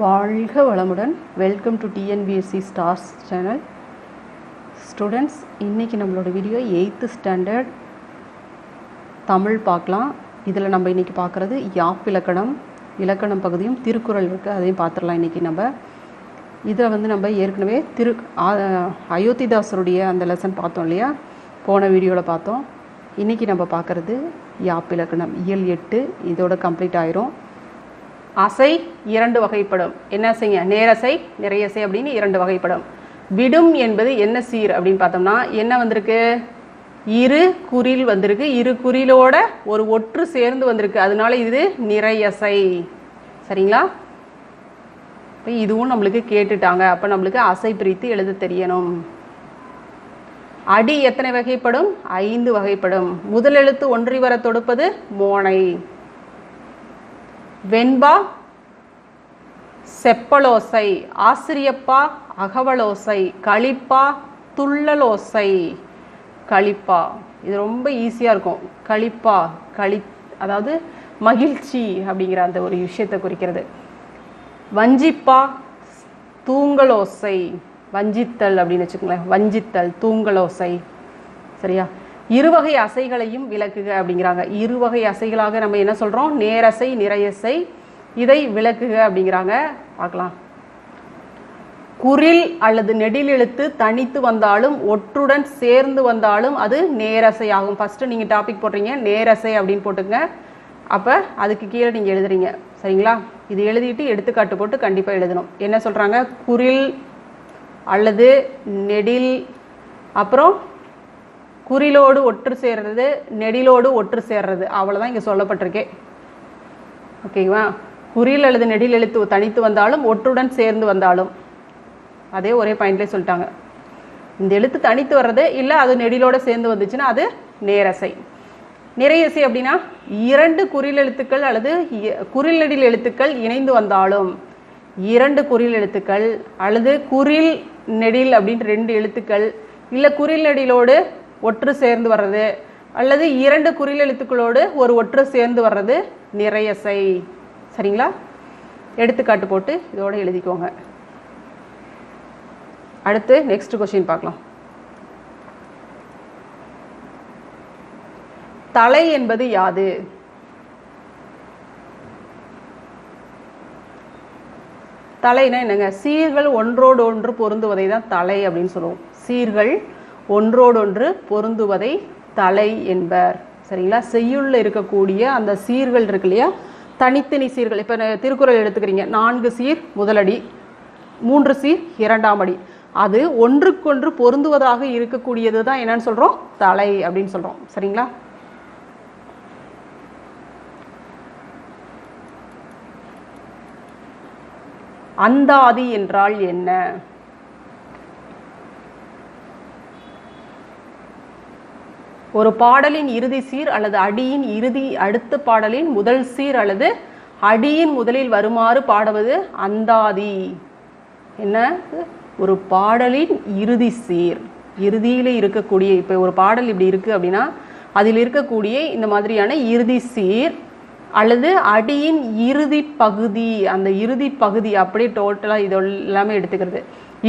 வாழ்க வளமுடன். Welcome to TNPSC stars channel students இன்றைக்கி நம்மளோட வீடியோ எயித்து ஸ்டாண்டர்ட் தமிழ் பார்க்கலாம். இதில் நம்ம இன்றைக்கி பார்க்குறது யாப் இலக்கணம் இலக்கணம் பகுதியும் திருக்குறள் இருக்குது அதையும் பார்த்துடலாம் இன்றைக்கி நம்ம. இதில் வந்து நம்ம ஏற்கனவே திரு அயோத்திதாசருடைய அந்த லெசன் பார்த்தோம் இல்லையா? போன வீடியோவில் பார்த்தோம். இன்றைக்கி நம்ம பார்க்குறது யாப் இலக்கணம் இயல் எட்டு இதோட கம்ப்ளீட் ஆயிரும். அசை இரண்டு வகைப்படும். என்ன அசைங்க? நேரசை நிறையசை அப்படின்னு இரண்டு வகைப்படும். விடும் என்பது என்ன சீர் அப்படின்னு பார்த்தோம்னா என்ன வந்திருக்கு? இரு குறில் வந்திருக்கு. இரு குறிலோட ஒரு ஒற்று சேர்ந்து வந்திருக்கு. அதனால இது நிறையசை. சரிங்களா? இப்போ இதுவும் நம்மளுக்கு கேட்டுட்டாங்க. அப்போ நம்மளுக்கு அசை பிரித்து எழுத தெரியணும். அடி எத்தனை வகைப்படும்? ஐந்து வகைப்படும். முதல் எழுத்து ஒன்றி வர தொடுப்பது மோனை. வெண்பா செப்பலோசை ஆசிரியப்பா அகவலோசை களிப்பா துள்ளலோசை களிப்பா. இது ரொம்ப ஈஸியாக இருக்கும். களிப்பா களி அதாவது மகிழ்ச்சி அப்படிங்கிற அந்த ஒரு விஷயத்தை குறிக்கிறது. வஞ்சிப்பா தூங்கலோசை வஞ்சித்தல் அப்படின்னு வச்சுக்கோங்களேன். வஞ்சித்தல் தூங்கலோசை சரியா? இருவகை அசைகளையும் விளக்குக அப்படிங்கிறாங்க. இருவகை அசைகளாக நம்ம என்ன சொல்றோம்? நேரசை நிறையசை இதை விளக்குக அப்படிங்கிறாங்க. பார்க்கலாம். குறில் அல்லது நெடில் எழுத்து தனித்து வந்தாலும் ஒற்றுடன் சேர்ந்து வந்தாலும் அது நேரசை ஆகும். ஃபர்ஸ்ட் நீங்க டாபிக் போடுறீங்க நேரசை அப்படின்னு போட்டுங்க அப்ப அதுக்கு கீழே நீங்க எழுதுறீங்க. சரிங்களா? இது எழுதிட்டு எடுத்துக்காட்டு போட்டு கண்டிப்பா எழுதணும். என்ன சொல்றாங்க? குறில் அல்லது நெடில் அப்புறம் குறிலோடு ஒற்று சேர்றது நெடிலோடு ஒற்று சேர்றது. அவ்வளோதான் இங்கே சொல்லப்பட்டிருக்கே. ஓகேவா? குறில் அல்லது நெடில் எழுத்து தனித்து வந்தாலும் ஒற்றுடன் சேர்ந்து வந்தாலும். அதே ஒரே பாயிண்ட்லேயே சொல்லிட்டாங்க. இந்த எழுத்து தனித்து வர்றது இல்லை அது நெடிலோடு சேர்ந்து வந்துச்சுன்னா அது நேரசை. நிறையசை அப்படின்னா இரண்டு குறில் எழுத்துக்கள் அல்லது குறில் நெடில் எழுத்துக்கள் இணைந்து வந்தாலும் இரண்டு குறில் எழுத்துக்கள் அல்லது குறில் நெடில் அப்படின்ற ரெண்டு எழுத்துக்கள் இல்லை குறில் நெடிலோடு ஒற்று சேர்ந்து வர்றது அல்லது இரண்டு குறில் எழுத்துக்களோடு ஒரு ஒற்று சேர்ந்து வர்றது நிறையசை சரிங்களா? எடுத்துக்காட்டு போட்டு இதோட எழுதிக்கோங்க. அடுத்து நெக்ஸ்ட் கொஸ்டின் பார்க்கலாம். தலை என்பது யாது? தலைனா என்னங்க? சீர்கள் ஒன்றோடு ஒன்று பொருந்துவதை தான் தலை அப்படின்னு சொல்லுவோம். சீர்கள் ஒன்றோடொன்று பொருந்துவதை தலை என்பர். சரிங்களா? செய்யுள்ள இருக்கக்கூடிய அந்த சீர்கள் இருக்கு இல்லையா? தனித்தனி சீர்கள். இப்போ திருக்குறள் எடுத்துக்கிறீங்க. நான்கு சீர் முதலடி மூன்று சீர் இரண்டாம் அடி. அது ஒன்றுக்கொன்று பொருந்துவதாக இருக்கக்கூடியது தான் என்னன்னு சொல்கிறோம் தலை அப்படின்னு சொல்கிறோம் சரிங்களா? அந்தாதி என்றால் என்ன? ஒரு பாடலின் இறுதி சீர் அல்லது அடியின் இறுதி அடுத்த பாடலின் முதல் சீர் அல்லது அடியின் முதலில் வருமாறு பாடுவது அந்தாதி. என்ன? ஒரு பாடலின் இறுதி சீர். இறுதியிலே இருக்கக்கூடிய இப்போ ஒரு பாடல் இப்படி இருக்குது அப்படின்னா அதில் இருக்கக்கூடிய இந்த மாதிரியான இறுதி சீர் அல்லது அடியின் இறுதி பகுதி அந்த இறுதி பகுதி அப்படியே டோட்டலாக இது எல்லாமே எடுத்துக்கிறது.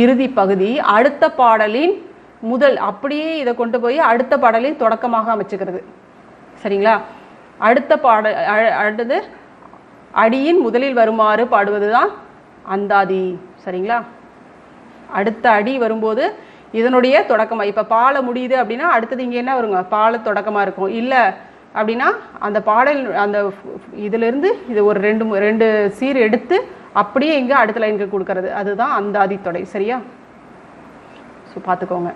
இறுதி பகுதி அடுத்த பாடலின் முதல் அப்படியே இதை கொண்டு போய் அடுத்த பாடலின் தொடக்கமாக அமைச்சுக்கிறது. சரிங்களா? அடுத்த பாட அ- அடுத்தது அடியின் முதலில் வருமாறு பாடுவது தான் அந்தாதி. சரிங்களா? அடுத்த அடி வரும்போது இதனுடைய தொடக்கமாக இப்போ பாலை முடியுது அப்படின்னா அடுத்தது இங்கே என்ன வருங்க? பாலை தொடக்கமாக இருக்கும். இல்லை அப்படின்னா அந்த பாடல் அந்த இதிலிருந்து இது ஒரு ரெண்டு ரெண்டு சீர் எடுத்து அப்படியே இங்கே அடுத்த லைனுக்கு கொடுக்கறது. அதுதான் அந்தாதி தொடை. சரியா? ஸோ பார்த்துக்கோங்க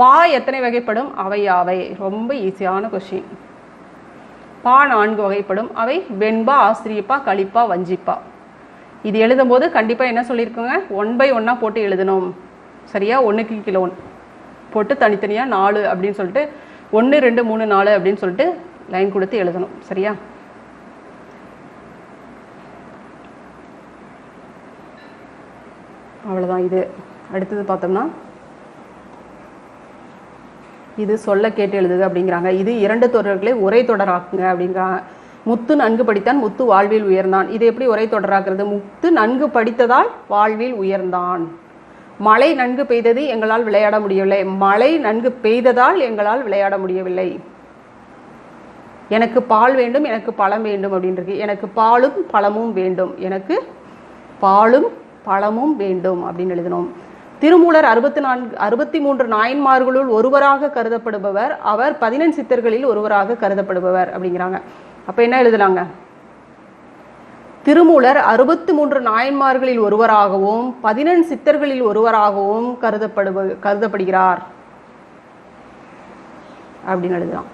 பா எத்தனை வகைப்படும்? அவை யாவை? ரொம்ப ஈஸியான கொஷின் பா நான்கு வகைப்படும். அவை வெண்பா ஆசிரியப்பா களிப்பா வஞ்சிப்பா. இது எழுதும்போது கண்டிப்பாக என்ன சொல்லியிருக்கோங்க? ஒன் பை ஒன்னாக போட்டு எழுதணும். சரியா? ஒன்றுக்கு கிலோ ஒன். போட்டு தனித்தனியாக நாலு அப்படின்னு சொல்லிட்டு ஒன்று ரெண்டு மூணு நாலு அப்படின்னு சொல்லிட்டு லைன் கொடுத்து எழுதணும். சரியா? அவ்வளோதான் இது. அடுத்தது பார்த்தோம்னா இது சொல்ல கேட்டு எழுதுது அப்படிங்கிறாங்க. இது இரண்டு தொடர்களை ஒரே தொடராக்குங்க அப்படிங்கிறாங்க முத்து நன்கு படித்தான் முத்து வாழ்வில் உயர்ந்தான். இது எப்படி உரை தொடராக்குறது? முத்து நன்கு படித்ததால் வாழ்வில் உயர்ந்தான். மழை நன்கு பெய்தது எங்களால் விளையாட முடியவில்லை. மழை நன்கு பெய்ததால் எங்களால் விளையாட முடியவில்லை. எனக்கு பால் வேண்டும் எனக்கு பழம் வேண்டும் அப்படின்றது எனக்கு பாலும் பழமும் வேண்டும். எனக்கு பாலும் பழமும் வேண்டும் அப்படின்னு எழுதினோம். திருமூலர் அறுபத்தி நான்கு அறுபத்தி மூன்று நாயன்மார்களுள் ஒருவராக கருதப்படுபவர் அவர் பதினெண் சித்தர்களில் ஒருவராக கருதப்படுபவர் அப்படிங்கிறாங்க. அப்போ என்ன எழுதலாங்க? திருமூலர் அறுபத்தி மூன்று நாயன்மார்களில் ஒருவராகவும் பதினெண் சித்தர்களில் ஒருவராகவும் கருதப்படுப கருதப்படுகிறார். அப்படின்னு எழுதலாம்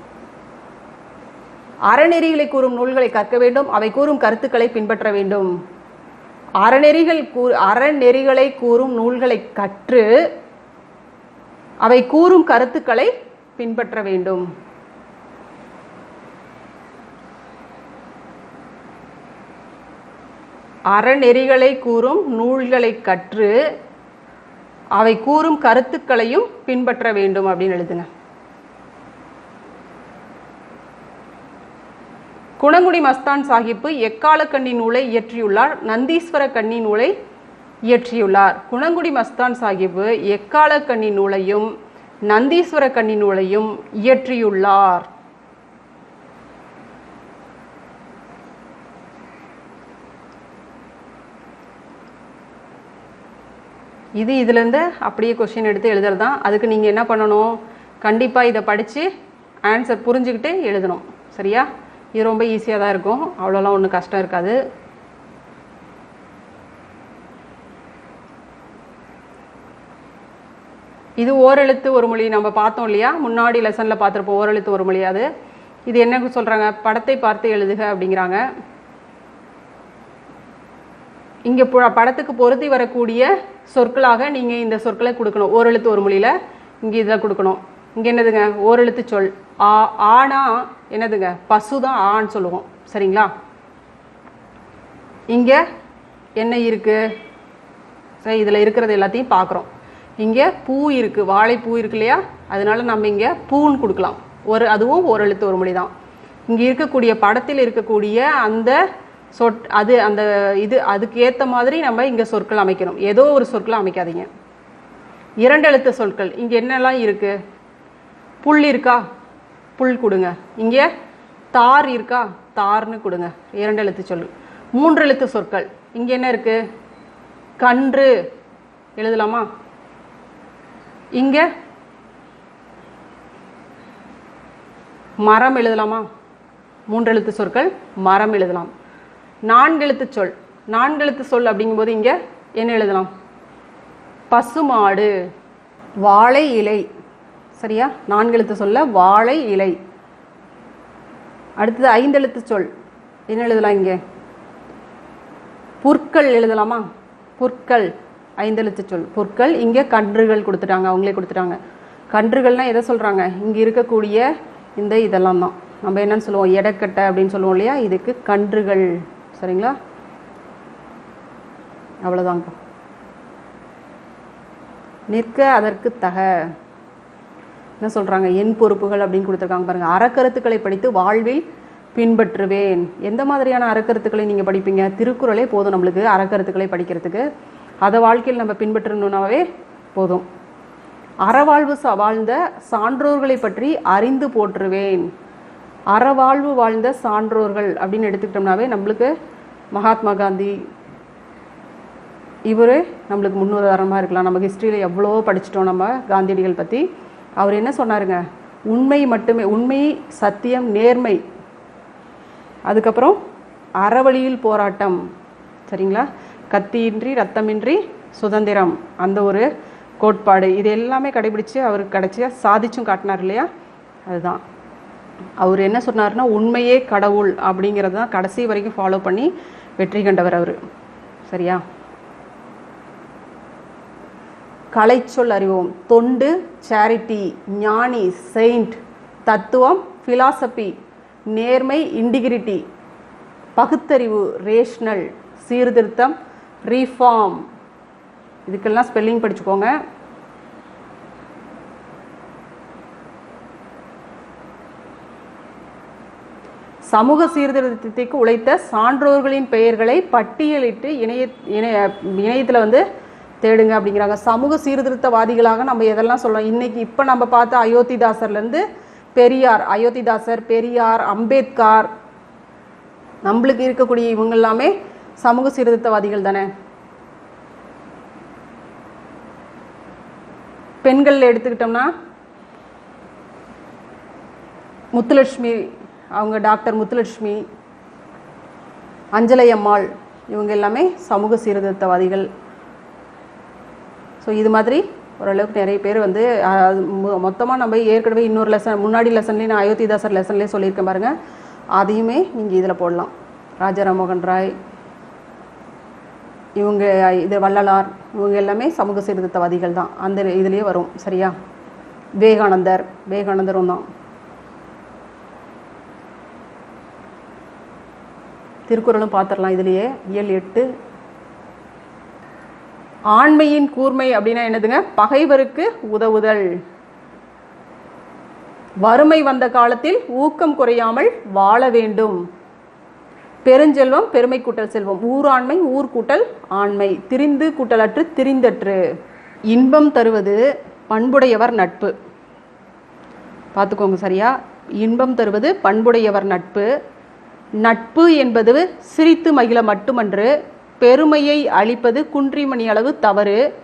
அறநெறிகளை கூறும் நூல்களை கற்க வேண்டும் அவை கூறும் கருத்துக்களை பின்பற்ற வேண்டும். அறநெறிகள் கூ அறநெறிகளை கூறும் நூல்களை கற்று அவை கூறும் கருத்துக்களை பின்பற்ற வேண்டும். அறநெறிகளை கூறும் நூல்களை கற்று அவை கூறும் கருத்துக்களையும் பின்பற்ற வேண்டும் அப்படின்னு எழுதுங்க குணங்குடி மஸ்தான் சாஹிப்பு எக்கால கண்ணி நூலை இயற்றியுள்ளார்? நந்தீஸ்வர கண்ணி நூலை இயற்றியுள்ளார். குணங்குடி மஸ்தான் சாஹிப்பு எக்கால கண்ணி நூலையும் நந்தீஸ்வர கண்ணி நூலையும் இயற்றியுள்ளார். இது இதுலேருந்து அப்படியே கொஷின் எடுத்து எழுதுறது தான் அதுக்கு நீங்கள் என்ன பண்ணணும்? கண்டிப்பாக இதை படித்து ஆன்சர் புரிஞ்சுக்கிட்டு எழுதணும். சரியா? இது ரொம்ப ஈஸியாக தான் இருக்கும். அவ்வளோலாம் ஒன்றும் கஷ்டம் இருக்காது. இது ஓரெழுத்து ஒரு மொழி நம்ம பார்த்தோம் இல்லையா? முன்னாடி லெசனில் பார்த்துருப்போம் ஓரெழுத்து ஒரு மொழி அது. இது என்ன சொல்கிறாங்க படத்தை பார்த்து எழுதுக அப்படிங்கிறாங்க. இங்கே படத்துக்கு பொருத்தி வரக்கூடிய சொற்களாக நீங்கள் இந்த சொற்களை கொடுக்கணும். ஓரெழுத்து ஒரு மொழியில் இங்கே இதில் கொடுக்கணும். இங்கே என்னதுங்க? ஓரெழுத்து சொல். ஆ ஆனா என்னதுங்க? பசு தான் ஆன்னு சொல்லுவோம். சரிங்களா? இங்கே என்ன இருக்குது சரி இதில் இருக்கிறது எல்லாத்தையும் பார்க்குறோம் இங்கே பூ இருக்குது வாழைப்பூ இருக்கு இல்லையா? அதனால நம்ம இங்கே பூன்னு கொடுக்கலாம். ஒரு அதுவும் ஒரு எழுத்து ஒரு மொழி தான் இங்கே இருக்கக்கூடிய படத்தில் இருக்கக்கூடிய அந்த சொற் அது அந்த இது அதுக்கு ஏற்ற மாதிரி நம்ம இங்கே சொற்கள் அமைக்கணும். ஏதோ ஒரு சொற்களை அமைக்காதீங்க. இரண்டு எழுத்து சொற்கள். இங்கே என்னெல்லாம் இருக்குது புல் இருக்கா? புல் கொடுங்க. இங்கே தார் இருக்கா? தார்னு கொடுங்க. இரண்டு எழுத்து சொல் மூன்று எழுத்து சொற்கள். இங்கே என்ன இருக்குது கன்று. எழுதலாமா? இங்கே மரம் எழுதலாமா? மூன்று எழுத்து சொற்கள். மரம் எழுதலாம். நான்கு எழுத்து சொல். நான்கு எழுத்து சொல் அப்படிங்கும்போது இங்கே என்ன எழுதலாம்? பசுமாடு. வாழை இலை. சரியா? நான்கு எழுத்து சொல்ல வாழை இலை. அடுத்தது ஐந்து எழுத்து சொல். என்ன எழுதலாம் இங்கே? புற்கள் எழுதலாமா? புற்கள். ஐந்தெழுத்து சொல். புற்கள் இங்கே கன்றுகள் கொடுத்துட்டாங்க. அவங்களே கொடுத்துட்டாங்க. கன்றுகள்னால் எதை சொல்கிறாங்க இங்கே இருக்கக்கூடிய இந்த இதெல்லாம் தான். நம்ம என்னன்னு சொல்லுவோம்? எடக்கட்டை அப்படின்னு சொல்லுவோம் இல்லையா? இதுக்கு கன்றுகள். சரிங்களா? அவ்வளோதாங்க நிற்க அதற்கு தக. என்ன சொல்கிறாங்க என் பொறுப்புகள் அப்படின்னு கொடுத்துருக்காங்க பாருங்கள் அறக்கருத்துக்களை படித்து வாழ்வில் பின்பற்றுவேன். எந்த மாதிரியான அறக்கருத்துக்களை நீங்கள் படிப்பீங்க? திருக்குறளே போதும் நம்மளுக்கு அறக்கருத்துக்களை படிக்கிறதுக்கு. அதை வாழ்க்கையில் நம்ம பின்பற்றணுன்னாவே போதும். அறவாழ்வு ச- வாழ்ந்த சான்றோர்களை பற்றி அறிந்து போற்றுவேன். அறவாழ்வு வாழ்ந்த சான்றோர்கள் அப்படின்னு எடுத்துக்கிட்டோம்னாவே நம்மளுக்கு மகாத்மா காந்தி இவர் நம்மளுக்கு முன்னுதாரணமாக இருக்கலாம். நம்ம ஹிஸ்ட்ரியில் எவ்வளோ படிச்சிட்டோம் நம்ம காந்தியடிகள் பற்றி அவர் என்ன சொன்னாருங்க? உண்மை மட்டுமே உண்மை சத்தியம் நேர்மை. அதுக்கப்புறம் அறவழியில் போராட்டம். சரிங்களா? கத்தியின்றி ரத்தமின்றி சுதந்திரம். அந்த ஒரு கோட்பாடு. இது எல்லாமே கடைபிடிச்சு அவருக்கு கடைசியாக சாதிச்சும் காட்டினார் இல்லையா? அதுதான். அவர் என்ன சொன்னார்னா உண்மையே கடவுள் அப்படிங்கிறது தான் கடைசி வரைக்கும் ஃபாலோ பண்ணி வெற்றி கண்டவர் அவர். சரியா? கலைச்சொல் அறிவோம். தொண்டு சேரிட்டி ஞானி செயின்ட் தத்துவம் ஃபிலாசபி நேர்மை இன்டிகிரிட்டி பகுத்தறிவு ரேஷ்னல் சீர்திருத்தம் ரீஃபார்ம் இதுக்கெல்லாம் ஸ்பெல்லிங் படிச்சுக்கோங்க. சமூக சீர்திருத்தத்திற்கு உழைத்த சான்றோர்களின் பெயர்களை பட்டியலிட்டு இணைய இணைய இணையத்தில் வந்து தேடுங்க அப்படிங்கிறாங்க. சமூக சீர்திருத்தவாதிகளாக நம்ம எதெல்லாம் சொல்றோம்? இன்றைக்கி இப்போ நம்ம பார்த்த அயோத்திதாசர்லேருந்து பெரியார் அயோத்திதாசர் பெரியார் அம்பேத்கார் நம்மளுக்கு இருக்கக்கூடிய இவங்க எல்லாமே சமூக சீர்திருத்தவாதிகள் தானே? பெண்கள் எடுத்துக்கிட்டோம்னா முத்துலட்சுமி அவங்க டாக்டர் முத்துலட்சுமி அஞ்சலை அம்மாள் இவங்க எல்லாமே சமூக சீர்திருத்தவாதிகள். ஸோ இது மாதிரி ஓரளவுக்கு நிறைய பேர் வந்து மொத்தமாக நம்ம ஏற்கனவே இன்னொரு லெசன் முன்னாடி லெசன்லேயே நான் அயோத்திதாசர் லெசன்லேயே சொல்லியிருக்கேன் பாருங்கள் அதையுமே நீங்கள் இதில் போடலாம். ராஜாராம் மோகன் ராய் இவங்க இது வள்ளலார் இவங்க எல்லாமே சமூக சீர்திருத்தவாதிகள் தான். அந்த இதுலேயே வரும் சரியா? விவேகானந்தர் விவேகானந்தரும் தான். திருக்குறளும் பார்த்துடலாம் இதுலேயே. இயல் எட்டு ஆண்மையின் கூர்மை அப்படின்னா என்னதுங்க? பகைவருக்கு உதவுதல். வறுமை வந்த காலத்தில் ஊக்கம் குறையாமல் வாழ வேண்டும். பெருஞ்செல்வம் பெருமை கூட்டல் செல்வம். ஊராண்மை ஊர்கூட்டல் ஆண்மை. திரிந்து கூட்டலற்று திரிந்தற்று. இன்பம் தருவது பண்புடையவர் நட்பு. பார்த்துக்கோங்க சரியா? இன்பம் தருவது பண்புடையவர் நட்பு. நட்பு என்பது சிரித்து மகிழ மட்டுமன்று பெருமையை அளிப்பது குன்றிமணி அளவு தவறு.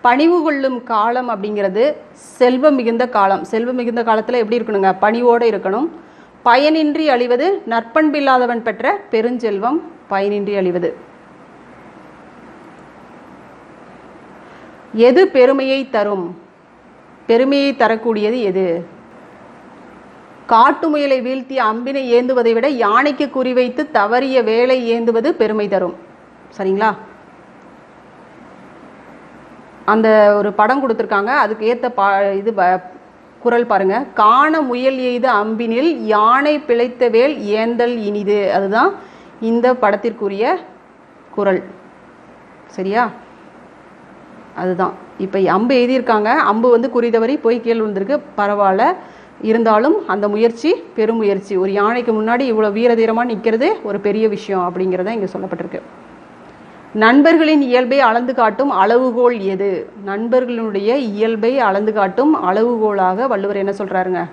பணிவு கொள்ளும் காலம் அப்படிங்கிறது செல்வம் மிகுந்த காலம். செல்வம் மிகுந்த காலத்தில் எப்படி இருக்கணுங்க? பணிவோடு இருக்கணும். பயனின்றி அழிவது நற்பண்பில்லாதவன் பெற்ற பெருஞ்செல்வம். பயனின்றி அழிவது. எது பெருமையை தரும்? பெருமையை தரக்கூடியது எது? காட்டு முயலை வீழ்த்திய அம்பினை ஏந்துவதை விட யானைக்கு குறிவைத்து தவறிய வேலை ஏந்துவது பெருமை தரும். சரிங்களா? அந்த ஒரு படம் கொடுத்துருக்காங்க. அதுக்கு ஏற்ற பா இது குரல் பாருங்க. காண முயல் எய்த அம்பினில் யானை பிழைத்த வேல் ஏந்தல் இனிது. அதுதான் இந்த படத்திற்குரிய குரல். சரியா? அதுதான். இப்போ அம்பு எழுதியிருக்காங்க. அம்பு வந்து குறிதவரி போய் கீழ் விழுந்திருக்கு பரவாயில்ல. இருந்தாலும் அந்த முயற்சி பெரும் முயற்சி. ஒரு யானைக்கு முன்னாடி இவ்வளோ வீரதீரமாக நிற்கிறது ஒரு பெரிய விஷயம் அப்படிங்கிறத இங்கே சொல்லப்பட்டிருக்கு. நண்பர்களின் இயல்பை அளந்து காட்டும் அளவுகோல் எது? நண்பர்களுடைய இயல்பை அளந்து காட்டும் அளவுகோலாக வள்ளுவர் என்ன சொல்றாருங்க?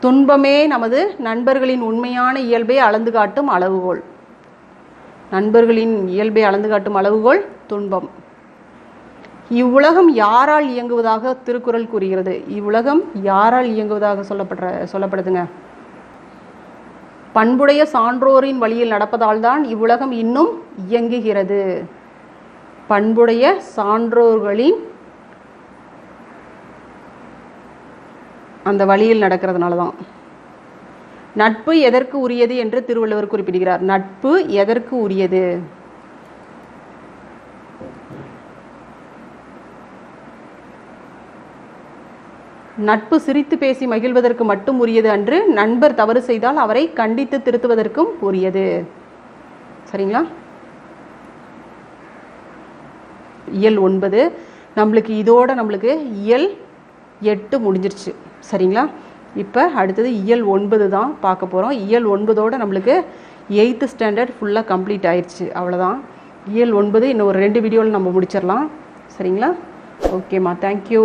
துன்பமே நமது நண்பர்களின் உண்மையான இயல்பை அளந்து காட்டும் அளவுகோல். நண்பர்களின் இயல்பை அளந்து காட்டும் அளவுகோல் துன்பம். இவ்வுலகம் யாரால் இயங்குவதாக திருக்குறள் கூறுகிறது? இவ்வுலகம் யாரால் இயங்குவதாக சொல்லப்படுற சொல்லப்படுதுங்க? பண்புடைய சான்றோரின் வழியில் நடப்பதால் தான் இவ்வுலகம் இன்னும் இயங்குகிறது. பண்புடைய சான்றோர்களின் அந்த வழியில் நடக்கிறதுனால தான் நட்பு எதற்கு உரியது என்று திருவள்ளுவர் குறிப்பிடுகிறார். நட்பு எதற்கு உரியது? நட்பு சிரித்து பேசி மகிழ்வதற்கு மட்டும் உரியது அன்று நண்பர் தவறு செய்தால் அவரை கண்டித்து திருத்துவதற்கும் உரியது. சரிங்களா? இயல் ஒன்பது. நம்மளுக்கு இதோட நம்மளுக்கு இயல் எட்டு முடிஞ்சிருச்சு. சரிங்களா? இப்போ அடுத்தது இயல் ஒன்பது தான் பார்க்க போகிறோம் இயல் ஒன்பதோடு நம்மளுக்கு எயித்து ஸ்டாண்டர்ட் ஃபுல்லாக கம்ப்ளீட் ஆயிடுச்சு அவ்வளோதான் இயல் ஒன்பது இன்னும் ஒரு ரெண்டு வீடியோவில் நம்ம முடிச்சிடலாம். சரிங்களா? ஓகேம்மா. தேங்க்யூ